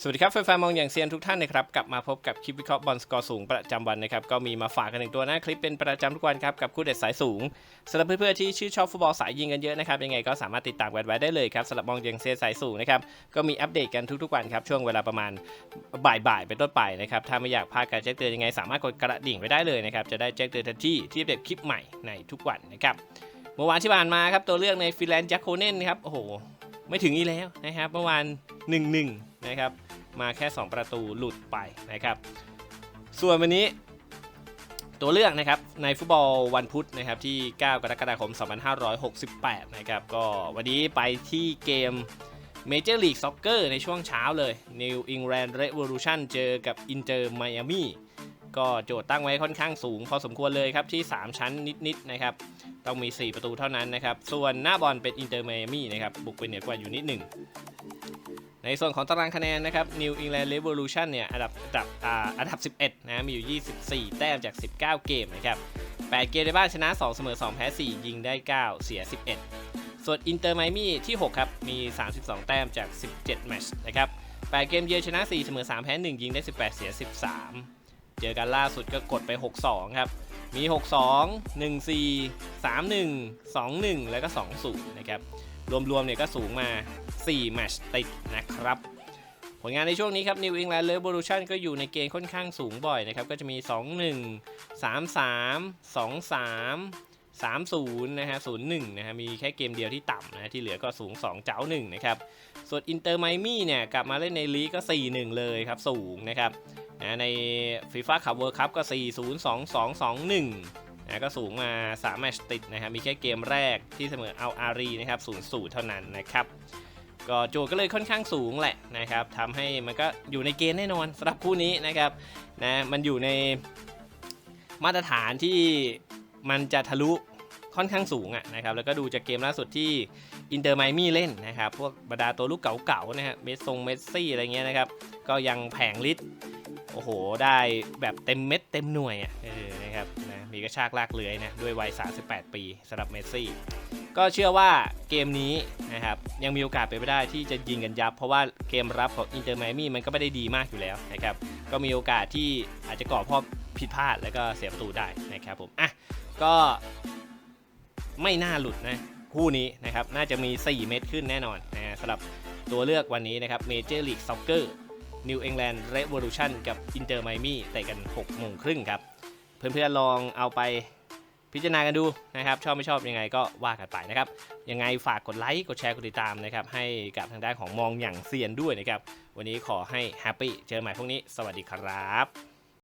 สวัสดีครับแฟนๆมองอย่างเซียนทุกท่านนะครับกลับมาพบกับคลิปวิเคราะห์บอลสกอร์สูงประจำวันนะครับก็มีมาฝากกันหนึ่งตัวน้าคลิปเป็นประจำทุกวันครับกับคู่เด็ดสายสูงสำหรับเพื่อนๆที่ชื่นชอบฟุตบอลสายยิงกันเยอะนะครับยังไงก็สามารถติดตามกันไว้ได้เลยครับสำหรับมองอย่างเซียนสายสูงนะครับก็มีอัปเดตกันทุกๆวันครับช่วงเวลาประมาณบ่ายๆเป็นต้นไปนะครับถ้าไม่อยากพลาดการแจ้งเตือนยังไง สามารถกดกระดิ่งไว้ได้เลยนะครับจะได้แจ้งเตือนทันทีที่อัปเดตคลิปใหม่ในทุกวันนะครับเมื่อวานที่ผ่านมาครับตัวเลือกในฟิแลนด์แจ็คโคเนนครับโอ้โหไม่ถึงอีแล้วนะครับเมื่อวาน1-1 นะครับ มาแค่ 2 ประตูหลุดไปนะครับ ส่วนวันนี้ตัวเลือกนะครับในฟุตบอลวันพุธนะครับที่ 9 กรกฎาคม 2568 นะครับก็วันนี้ไปที่เกม Major League Soccer ในช่วงเช้าเลย New England Revolution เจอกับ Inter Miami ก็โจทย์ตั้งไว้ค่อนข้างสูงพอสมควรเลยครับที่ 3 ชั้นนิดๆนะครับต้องมี 4 ประตูเท่านั้นนะครับ ส่วนหน้าบอลเป็น Inter Miami นะครับบุกไปเหนือกว่าอยู่นิดหนึ่ง ในส่วนของตารางคะแนนนะครับ New England Revolution เนี่ยอันดับอันดับอ่าอันดับ 11 นะ มีอยู่ 24 แต้มจาก 19 เกมนะครับ 8 เกมในบ้านชนะ 2 เสมอ 2 แพ้ 4 ยิงได้ 9 เสีย 11 ส่วน Inter Miami ที่ 6 ครับ มี 32 แต้มจาก 17 แมตช์นะครับ 8 เกมเยือนชนะ 4 เสมอ 3 แพ้ 1 ยิงได้ 18 เสีย 13 เจอกันล่าสุดก็กดไป 6-2 ครับ มี 6-2 1-4 3-1 2-1 แล้วก็ 2-0 นะครับ รวมๆ เนี่ยก็สูงมา 4 แมตช์ติดนะครับ ผลงานในช่วงนี้ครับ New England Revolution ก็อยู่ในเกณฑ์ค่อนข้างสูงบ่อยนะครับ ก็จะมี 2 1 3 3 2 3 3 0 นะฮะ 0 1 นะฮะ มีแค่เกมเดียวที่ต่ำนะ ที่เหลือก็สูง 2 เจ้า 1 นะครับ ส่วน Inter Miami เนี่ย กลับมาเล่นในลีกก็ 4 1 เลยครับ สูงนะครับนะใน FIFA Cup World Cup ก็ 4 0 2 2 2 1 นะก็สูงมา 3 แมตช์ติดนะครับมีแค่เกมแรกที่เสมอเอาอารีนะครับ 0 0 เท่านั้นนะครับ ก็โจก็เลยค่อนข้างสูงแหละนะครับทำให้มันก็อยู่ในเกณฑ์แน่นอนสำหรับคู่นี้นะครับนะมันอยู่ในมาตรฐานที่มันจะทะลุค่อนข้างสูงอะนะครับแล้วก็ดูจากเกมล่าสุดที่อินเตอร์ไมมี่เล่นนะครับ พวกบรรดาตัวลูกเก่าๆนะฮะเมสซงเมสซี่อะไรเงี้ยนะครับ ก็ยังแผงลิ์ โอ้โห ได้แบบเต็มเม็ดเต็มหน่วยอะเออนะครับนะมีกระชากลากเลื้อยนะด้วยวัย 38 ปีสำหรับเมสซี่ ก็เชื่อว่าเกมนี้นะครับยังมีโอกาสเป็นไปได้ที่จะยิงกันยับ เพราะว่าเกมรับของอินเตอร์ไมมี่มันก็ไม่ได้ดีมากอยู่แล้วนะครับก็มีโอกาสที่อาจจะก่อพอผิดพลาดแล้วก็เสียประตูได้นะครับผมอะก็ไม่น่าหลุดนะคู่นี้นะครับน่าจะมี 4 เม็ดขึ้นแน่นอนนะสำหรับตัวเลือกวันนี้นะครับ Major League Soccer New England Revolution กับ Inter Miami เตะกัน 6 โมงครึ่งครับ เพื่อนๆลองเอาไปพิจารณากันดูนะครับ ชอบไม่ชอบยังไงก็ว่ากันไปนะครับ ยังไงฝากกดไลค์ กดแชร์ กดติดตามนะครับ ให้กับทางด้านของมองอย่างเซียนด้วยนะครับ วันนี้ขอให้แฮปปี้เจอใหม่พรุ่งนี้ สวัสดีครับ